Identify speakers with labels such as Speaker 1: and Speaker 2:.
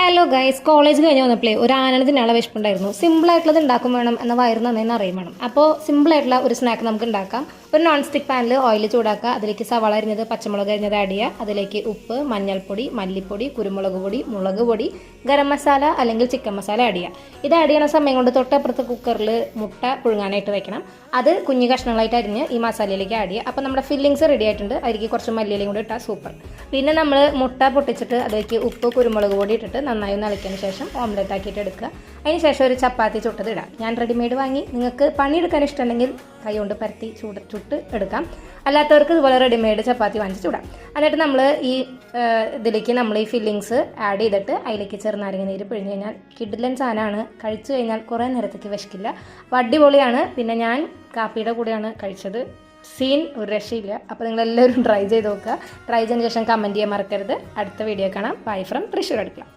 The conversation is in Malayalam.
Speaker 1: ഹലോ ഗൈസ് കോളേജ് കഴിഞ്ഞ് വന്നപ്പോഴേ ഒരു ആനന്ദത്തിനുള്ള വിശപ്പുണ്ടായിരുന്നു. സിമ്പിളായിട്ടുള്ളത് ഉണ്ടാക്കും വേണം എന്ന വയറ് നന്നായി അറിയും വേണം. അപ്പോൾ സിമ്പിളായിട്ടുള്ള ഒരു സ്നാക്ക് നമുക്ക് ഉണ്ടാക്കാം. ഒരു നോൺ സ്റ്റിക്ക് പാനിൽ ഓയിൽ ചൂടാക്കുക. അതിലേക്ക് സവാള അരിഞ്ഞത് പച്ചമുളക് അരിഞ്ഞത് ആഡ് ചെയ്യുക അതിലേക്ക് ഉപ്പ് മഞ്ഞൾപ്പൊടി മല്ലിപ്പൊടി കുരുമുളക് പൊടി മുളക് പൊടി ഗരം മസാല അല്ലെങ്കിൽ ചിക്കൻ മസാല ആഡ് ചെയ്യുക. ഇത് ആഡ് ചെയ്യുന്ന സമയം കൊണ്ട് തൊട്ടപ്പുറത്ത് കുക്കറിൽ മുട്ട പുഴുങ്ങാനായിട്ട് വെക്കണം. അത് കുഞ്ഞു കഷ്ണങ്ങളായിട്ട് അരിഞ്ഞ് ഈ മസാലയിലേക്ക് ആഡ് ചെയ്യുക. അപ്പോൾ നമ്മുടെ ഫില്ലിങ്സ് റെഡി ആയിട്ടുണ്ട്. അതിലേക്ക് കുറച്ച് മല്ലിയിലും കൂടി ഇട്ടാൽ സൂപ്പർ പിന്നെ നമ്മൾ മുട്ട പൊട്ടിച്ചിട്ട് അതിലേക്ക് ഉപ്പ് കുരുമുളക് പൊടി ഇട്ടിട്ട് നന്നായി ഒന്ന് ഇളക്കിയതിന് ശേഷം ഓംലെറ്റ് ആക്കിയിട്ട് എടുക്കുക. അതിന് ശേഷം ഒരു ചപ്പാത്തി ചുട്ടത് ഇടാം. ഞാൻ റെഡിമെയ്ഡ് വാങ്ങി. നിങ്ങൾക്ക് പണിയെടുക്കാൻ ഇഷ്ടമുണ്ടെങ്കിൽ കൈ കൊണ്ട് പരത്തി ചൂട് ചുട്ട് എടുക്കാം. അല്ലാത്തവർക്ക് ഇതുപോലെ റെഡിമെയ്ഡ് ചപ്പാത്തി വാങ്ങിച്ച് ചൂടാം. എന്നിട്ട് നമ്മൾ ഈ ഇതിലേക്ക് നമ്മൾ ഈ ഫില്ലിങ്സ് ആഡ് ചെയ്തിട്ട് അതിലേക്ക് ചെറുനാരങ്ങ നീര് പിഴിഞ്ഞ് കഴിഞ്ഞാൽ കിഡിലൻ സാധനമാണ്. കഴിച്ചു കഴിഞ്ഞാൽ കുറേ നേരത്തേക്ക് വിശക്കില്ല. അപ്പോൾ അടിപൊളിയാണ്. പിന്നെ ഞാൻ കാപ്പിയുടെ കൂടെയാണ് കഴിച്ചത്. സീൻ ഒരു രക്ഷയില്ല. അപ്പോൾ നിങ്ങളെല്ലാവരും ട്രൈ ചെയ്ത് നോക്കുക. ട്രൈ ചെയ്തതിന് ശേഷം കമന്റ് ചെയ്യാൻ മറക്കരുത്. അടുത്ത വീഡിയോ കാണാം. ബൈ ഫ്രം തൃശ്ശൂർ അടുക്കള.